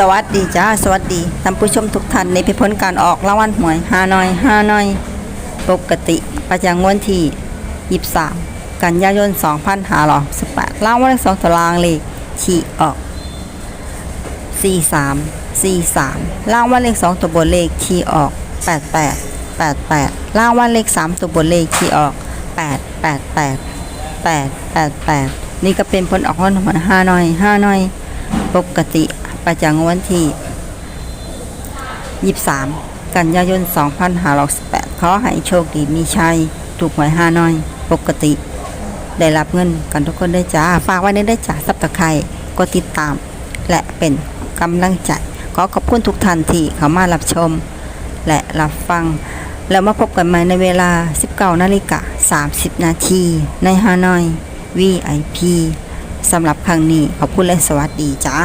สวัสดีจ้า สวัสดีท่านผู้ชมทุกท่านในพิพลการออกรางวัลหวยฮานอยฮานอย ปกติประจำวันที่ 23 กันยายน 2518รางวัลเลขสองตารางเลขที่ออก 43 43รางวัลเลขสองตัวบนเลขที่ออก 88 88รางวัลเลขสามตัวบนเลขที่ออก 888 888 นี่ก็เป็นผลออกรางวัลหวยฮานอยฮานอย ปกติ ประจำวันที่ 23 กันยายน 2568ขอให้โชคดีมีชัย ถูกหวยห้าน้อย ปกติ ได้รับเงินกันทุกคนได้จ้า ฝากไว้ในได้จ้าซับตะไคร้กดติดตาม และเป็นกำลังใจ ขอขอบคุณทุกท่านที่เข้ามารับชม และรับฟัง แล้วมาพบกันใหม่ในเวลา 19นาฬิกา30 นาทีในฮานอย VIP สำหรับครั้งนี้ขอบคุณและสวัสดีจ้า